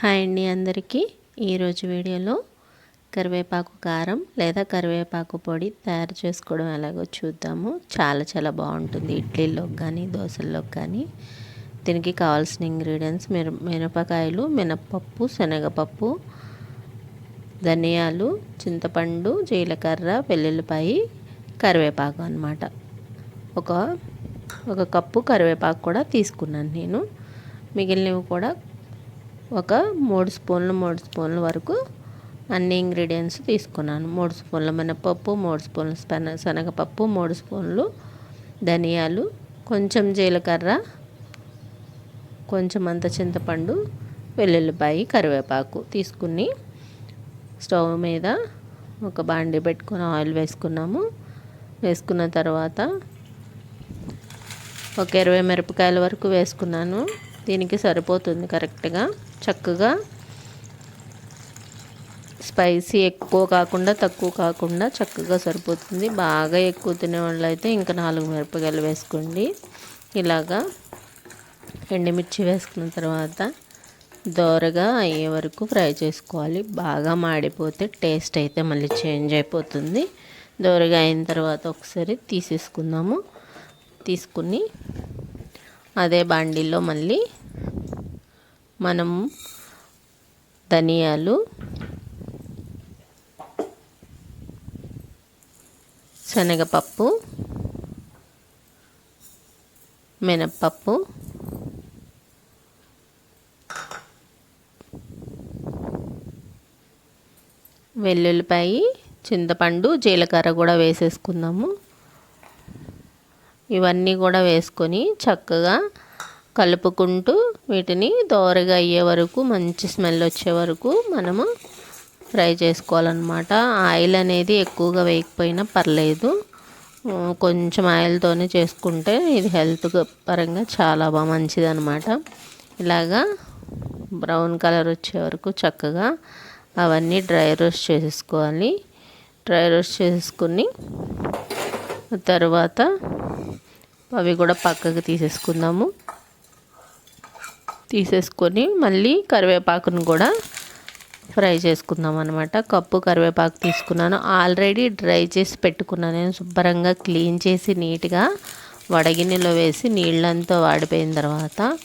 Hi అండి అందరికీ. ఈరోజు వీడియోలో కరివేపాకు కారం లేదా కరివేపాకు పొడి తయారు చేసుకోవడం ఎలాగో చూద్దాము. చాలా చాలా బాగుంటుంది ఇడ్లీలోకి కానీ దోశల్లోకి కానీ. దీనికి కావాల్సిన ఇంగ్రీడియంట్స్ మిర మిరపకాయలు మినప్పప్పు శనగపప్పు ధనియాలు చింతపండు జీలకర్ర వెల్లుల్లిపాయి కరివేపాకు అనమాట ఒక ఒక కప్పు కరివేపాకు కూడా తీసుకున్నాను నేను. మిగిలినవి కూడా ఒక మూడు స్పూన్లు మూడు స్పూన్ల వరకు అన్ని ఇంగ్రీడియంట్స్ తీసుకున్నాను. మూడు స్పూన్ల మినపప్పు మూడు స్పూన్లు శన శనగపప్పు మూడు స్పూన్లు ధనియాలు కొంచెం జీలకర్ర కొంచెం అంత చింతపండు వెల్లుల్లిపాయి కరివేపాకు తీసుకుని స్టవ్ మీద ఒక బాండి పెట్టుకుని ఆయిల్ వేసుకున్నాము. వేసుకున్న తర్వాత ఒక ఇరవై మిరపకాయల వరకు వేసుకున్నాను. దీనికి సరిపోతుంది కరెక్ట్గా. చక్కగా స్పైసీ ఎక్కువ కాకుండా తక్కువ కాకుండా చక్కగా సరిపోతుంది. బాగా ఎక్కువ తినే వాళ్ళు అయితే ఇంకా నాలుగు మిరపకాయలు వేసుకోండి. ఇలాగా ఎండుమిర్చి వేసుకున్న తర్వాత దోరగా అయ్యే వరకు ఫ్రై చేసుకోవాలి. బాగా మాడిపోతే టేస్ట్ అయితే మళ్ళీ చేంజ్ అయిపోతుంది. దోరగా అయిన తర్వాత ఒకసారి తీసేసుకుందాము. తీసుకుని అదే బాండీలో మళ్ళీ మనం ధనియాలు శనగపప్పు మినప్పప్పు వెల్లుల్లిపాయ చింతపండు జీలకర్ర కూడా వేసేసుకుందాము. ఇవన్నీ కూడా వేసుకొని చక్కగా కలుపుకుంటూ వీటిని దోరగా అయ్యే వరకు మంచి స్మెల్ వచ్చే వరకు మనము ఫ్రై చేసుకోవాలన్నమాట. ఆయిల్ అనేది ఎక్కువగా వేయకపోయినా పర్లేదు. కొంచెం ఆయిల్తోనే చేసుకుంటే ఇది హెల్త్ పరంగా చాలా బాగా మంచిది అనమాట ఇలాగా బ్రౌన్ కలర్ వచ్చే వరకు చక్కగా అవన్నీ డ్రై రోస్ట్ చేసుకోవాలి. డ్రై రోస్ట్ చేసుకుని తర్వాత అవి కూడా పక్కకు తీసేసుకుందాము. తీసేసుకొని మళ్ళీ కరివేపాకును కూడా ఫ్రై చేసుకుందాం అనమాట కప్పు కరివేపాకు తీసుకున్నాను. ఆల్రెడీ డ్రై చేసి పెట్టుకున్నాను. నేను శుభ్రంగా క్లీన్ చేసి నీట్గా వడగిన్నెలో వేసి నీళ్ళంతా వాడిపోయిన తర్వాత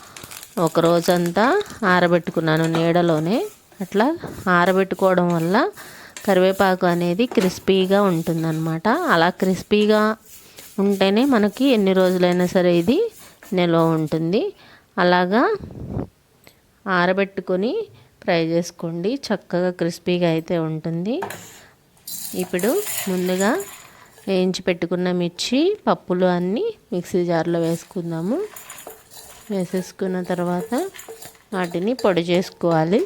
ఒక రోజంతా ఆరబెట్టుకున్నాను నీడలోనే. అట్లా ఆరబెట్టుకోవడం వల్ల కరివేపాకు అనేది క్రిస్పీగా ఉంటుందన్నమాట. అలా క్రిస్పీగా ఉంటేనే మనకి ఎన్ని రోజులైనా సరే ఇది నిల్వ ఉంటుంది. అలాగా ఆరబెట్టుకొని ఫ్రై చేసుకోండి. చక్కగా క్రిస్పీగా అయితే ఉంటుంది. ఇప్పుడు ముందుగా వేయించి పెట్టుకున్న మిర్చి పప్పులు అన్నీ మిక్సీ జార్లో వేసుకుందాము. వేసేసుకున్న తర్వాత వాటిని పొడి చేసుకోవాలి.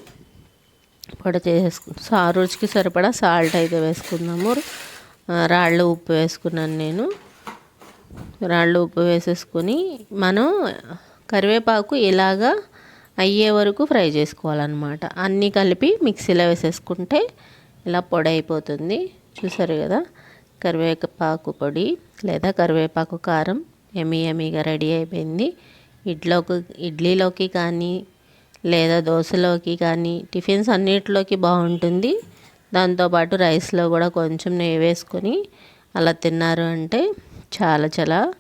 పొడి చేసేసుకు సా రుచికి సరిపడా సాల్ట్ అయితే వేసుకుందాము. రాళ్ళు ఉప్పు వేసుకున్నాను నేను. రాళ్ళు ఉప్పు వేసేసుకొని మనం కరివేపాకు ఇలాగా అయ్యే వరకు ఫ్రై చేసుకోవాలన్నమాట. అన్నీ కలిపి మిక్సీలో వేసేసుకుంటే ఇలా పొడి అయిపోతుంది. చూసారు కదా? కరివేపాకు పొడి లేదా కరివేపాకు కారం ఎమీ ఎమీగా రెడీ అయిపోయింది. ఇడ్లోకి ఇడ్లీలోకి కానీ లేదా దోశలోకి కానీ టిఫిన్స్ అన్నిటిలోకి బాగుంటుంది. దాంతోపాటు రైస్లో కూడా కొంచెం నెయ్యి వేసుకొని అలా తిన్నారు అంటే చాలా చాలా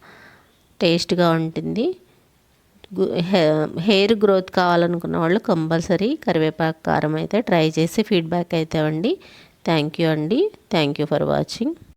టేస్ట్గా ఉంటుంది. హెయిర్ గ్రోత్ కావాలనుకున్న వాళ్ళు కంపల్సరీ కరివేపాకు కారం అయితే ట్రై చేసి ఫీడ్బ్యాక్ అయితే అండి థ్యాంక్ యూ అండి. Thank you for watching.